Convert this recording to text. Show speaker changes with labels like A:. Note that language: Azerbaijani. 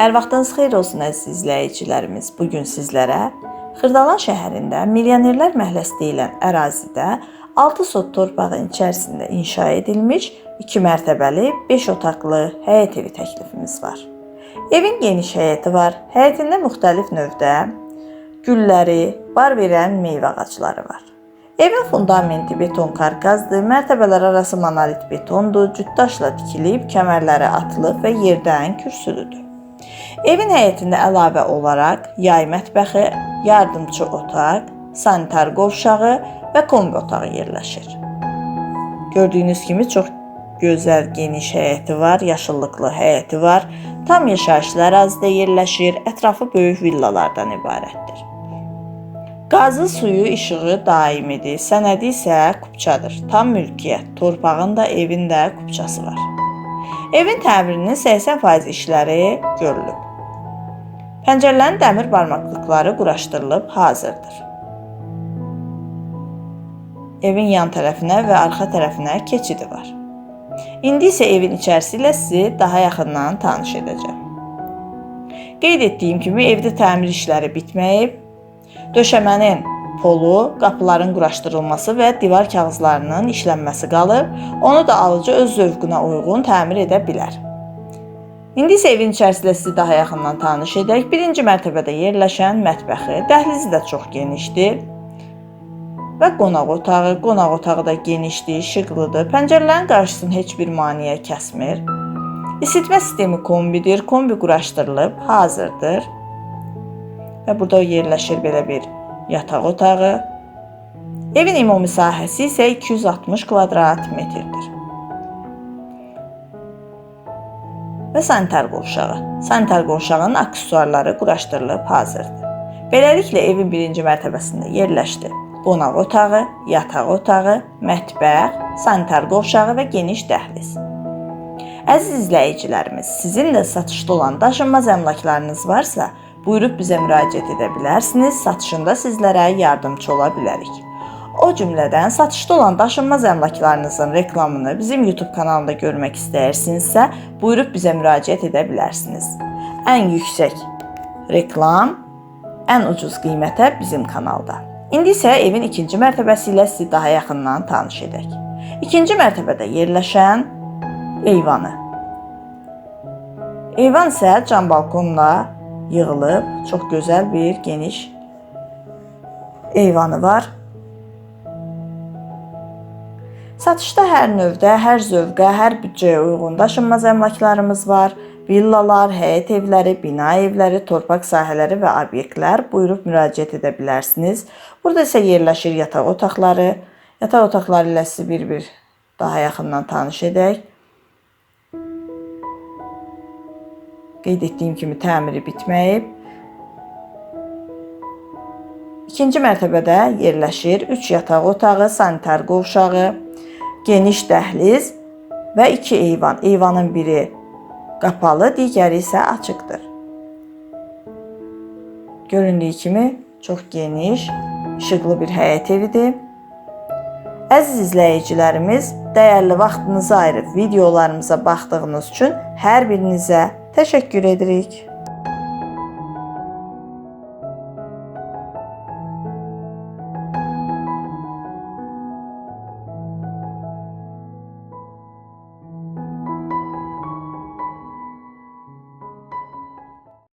A: Hər vaxtınız xeyir olsun əziz izləyicilərimiz. Bu gün sizlərə Xırdalan şəhərində Milyonerlər məhəlləsi deyilən ərazidə 6 sot torpağın içərisində inşa edilmiş 2 mərtəbəli 5 otaqlı həyət evi təklifimiz var. Evin geniş həyəti var. Həyətində müxtəlif növdə gülləri, bar verən meyvə ağacları var. Evin fundamenti beton karkazdır, mərtəbələr arası monolit betondur, cütdaşla tikilib, kəmərləri atılıb və yerdən kürsülüdür. Evin həyətində əlavə olaraq yay mətbəxi, yardımçı otaq, sanitar qovşağı və kombi otağı yerləşir. Gördüyünüz kimi çox gözəl geniş həyəti var, yaşıllıqlı həyəti var. Tam yaşayışlı ərazidə yerləşir, ətrafı böyük villalardan ibarətdir. Qazı suyu işığı daimidir, sənədi isə kupçadır. Tam mülkiyyət, torpağın da, evin də kupçası var. Evin təmirinin 80% işləri görülüb. Pəncərələrin dəmir barmaqlıqları quraşdırılıb hazırdır. Evin yan tərəfinə və arxa tərəfinə keçidi var. İndi isə evin içərisi ilə sizi daha yaxından tanış edəcəm. Qeyd etdiyim kimi evdə təmir işləri bitməyib. Döşəmənin polu, qapıların quraşdırılması və divar kağızlarının işlənməsi qalıb. Onu da alıcı öz zövqünə uyğun təmir edə bilər. İndi isə evin içərisində sizi daha yaxından tanış edək. Birinci mərtəbədə yerləşən mətbəxi, dəhlizi də çox genişdir və qonaq otağı. Qonaq otağı da genişdir, işıqlıdır. Pəncərələrin qarşısını heç bir maneə kəsmir. İsitmə sistemi kombidir. Kombi quraşdırılıb, hazırdır. Və burada yerləşir belə bir yataq otağı. Evin ümumi sahəsi isə 260 kvadrat metrdir. Və sanitar qovşağı. Sanitar qovşağının aksesuarları quraşdırılıb hazırdır. Beləliklə evin birinci mərtəbəsində yerləşdi qonaq otağı, yataq otağı, mətbəx, sanitar qovşağı və geniş dəhliz. Əziz izləyicilərimiz, sizin də satışda olan daşınmaz əmlaklarınız varsa, buyurub bizə müraciət edə bilərsiniz. Satışında sizlərə yardımçı ola bilərik. O cümlədən satışda olan daşınmaz əmlaklarınızın reklamını bizim YouTube kanalında görmək istəyirsinizsə, buyurub bizə müraciət edə bilərsiniz. Ən yüksək reklam, ən ucuz qiymətə bizim kanalda. İndi isə evin ikinci mərtəbəsi ilə sizi daha yaxından tanış edək. İkinci mərtəbədə yerləşən eyvanı. Eyvan isə cam balkonla yığılıb, çox gözəl bir geniş eyvanı var. Satışda hər növdə, hər zövqə, hər büdcəyə uyğun daşınmaz əmlaklarımız var. Villalar, həyət evləri, bina evləri, torpaq sahələri və obyektlər buyurub müraciət edə bilərsiniz. Burada isə yerləşir yataq otaqları. Yataq otaqları ilə sizi bir-bir daha yaxından tanış edək. Qeyd etdiyim kimi təmiri bitməyib. İkinci mərtəbədə yerləşir 3 yataq otağı, sanitar qovşağı, geniş dəhliz və 2 eyvan. Eyvanın biri qapalı, digəri isə açıqdır. Göründüyü kimi çox geniş, işıqlı bir həyət evidir. Əziz izləyicilərimiz, dəyərli vaxtınızı ayırıb videolarımıza baxdığınız üçün hər birinizə Teşekkür edirik.